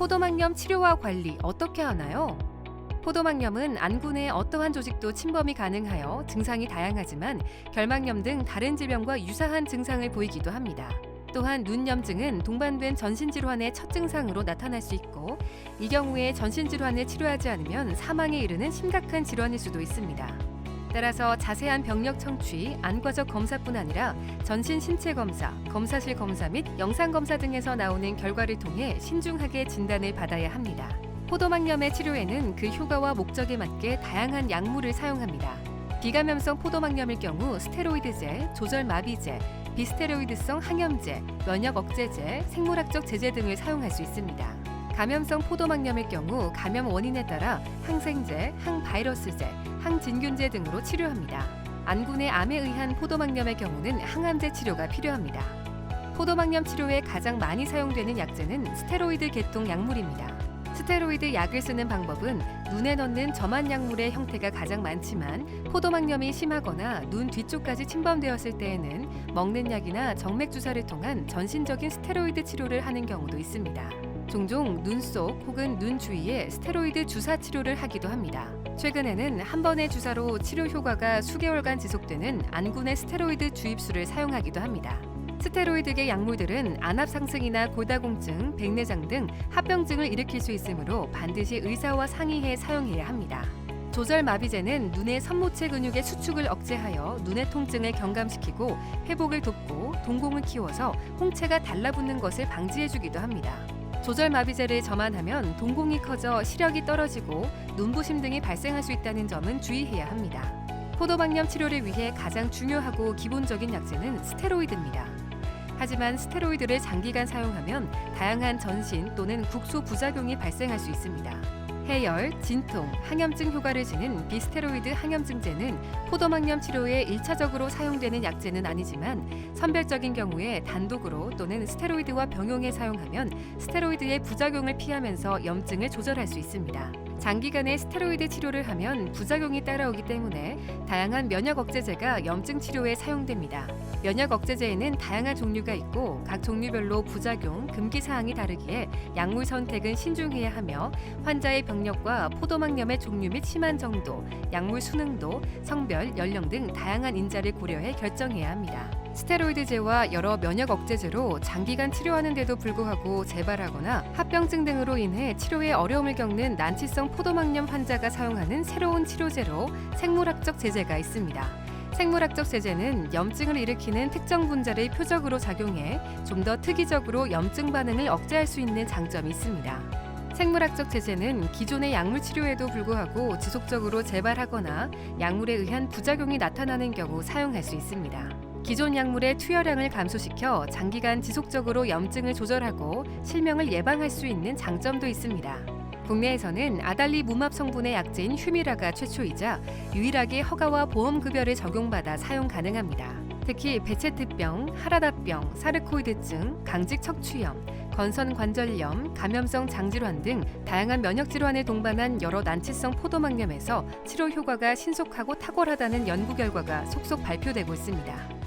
포도막염 치료와 관리 어떻게 하나요? 포도막염은 안군의 어떠한 조직도 침범이 가능하여 증상이 다양하지만 결막염 등 다른 질병과 유사한 증상을 보이기도 합니다. 또한 눈염증은 동반된 전신질환의 첫 증상으로 나타날 수 있고 이 경우에 전신질환을 치료하지 않으면 사망에 이르는 심각한 질환일 수도 있습니다. 따라서 자세한 병력 청취, 안과적 검사뿐 아니라 전신 신체 검사, 검사실 검사 및 영상 검사 등에서 나오는 결과를 통해 신중하게 진단을 받아야 합니다. 포도막염의 치료에는 그 효과와 목적에 맞게 다양한 약물을 사용합니다. 비감염성 포도막염일 경우 스테로이드제, 조절마비제, 비스테로이드성 항염제, 면역 억제제, 생물학적 제제 등을 사용할 수 있습니다. 감염성 포도막염일 경우 감염 원인에 따라 항생제, 항바이러스제, 항진균제 등으로 치료합니다. 안군의 암에 의한 포도막염의 경우는 항암제 치료가 필요합니다. 포도막염 치료에 가장 많이 사용되는 약제는 스테로이드 계통 약물입니다. 스테로이드 약을 쓰는 방법은 눈에 넣는 점한 약물의 형태가 가장 많지만 포도막염이 심하거나 눈 뒤쪽까지 침범되었을 때에는 먹는 약이나 정맥 주사를 통한 전신적인 스테로이드 치료를 하는 경우도 있습니다. 종종 눈 속 혹은 눈 주위에 스테로이드 주사 치료를 하기도 합니다. 최근에는 한 번의 주사로 치료 효과가 수개월간 지속되는 안군의 스테로이드 주입술을 사용하기도 합니다. 스테로이드계 약물들은 안압 상승이나 골다공증, 백내장 등 합병증을 일으킬 수 있으므로 반드시 의사와 상의해 사용해야 합니다. 조절 마비제는 눈의 선모체 근육의 수축을 억제하여 눈의 통증을 경감시키고 회복을 돕고 동공을 키워서 홍채가 달라붙는 것을 방지해주기도 합니다. 조절 마비제를 점안하면 동공이 커져 시력이 떨어지고 눈부심 등이 발생할 수 있다는 점은 주의해야 합니다. 포도막염 치료를 위해 가장 중요하고 기본적인 약제는 스테로이드입니다. 하지만 스테로이드를 장기간 사용하면 다양한 전신 또는 국소 부작용이 발생할 수 있습니다. 해열, 진통, 항염증 효과를 지닌 비스테로이드 항염증제는 포도막염 치료에 일차적으로 사용되는 약제는 아니지만 선별적인 경우에 단독으로 또는 스테로이드와 병용해 사용하면 스테로이드의 부작용을 피하면서 염증을 조절할 수 있습니다. 장기간의 스테로이드 치료를 하면 부작용이 따라오기 때문에 다양한 면역 억제제가 염증 치료에 사용됩니다. 면역 억제제에는 다양한 종류가 있고 각 종류별로 부작용, 금기 사항이 다르기에 약물 선택은 신중해야 하며 환자의 병력과 포도막염의 종류 및 심한 정도, 약물 수능도, 성별, 연령 등 다양한 인자를 고려해 결정해야 합니다. 스테로이드제와 여러 면역 억제제로 장기간 치료하는데도 불구하고 재발하거나 합병증 등으로 인해 치료에 어려움을 겪는 난치성 포도막염 환자가 사용하는 새로운 치료제로 생물학적 제제가 있습니다. 생물학적 제제는 염증을 일으키는 특정 분자를 표적으로 작용해 좀 더 특이적으로 염증 반응을 억제할 수 있는 장점이 있습니다. 생물학적 제제는 기존의 약물 치료에도 불구하고 지속적으로 재발하거나 약물에 의한 부작용이 나타나는 경우 사용할 수 있습니다. 기존 약물의 투여량을 감소시켜 장기간 지속적으로 염증을 조절하고 실명을 예방할 수 있는 장점도 있습니다. 국내에서는 아달리 무합 성분의 약제인 휴미라가 최초이자 유일하게 허가와 보험 급여를 적용받아 사용 가능합니다. 특히 베체트병, 하라다병, 사르코이드증, 강직 척추염, 건선 관절염, 감염성 장질환 등 다양한 면역 질환을 동반한 여러 난치성 포도막염에서 치료 효과가 신속하고 탁월하다는 연구 결과가 속속 발표되고 있습니다.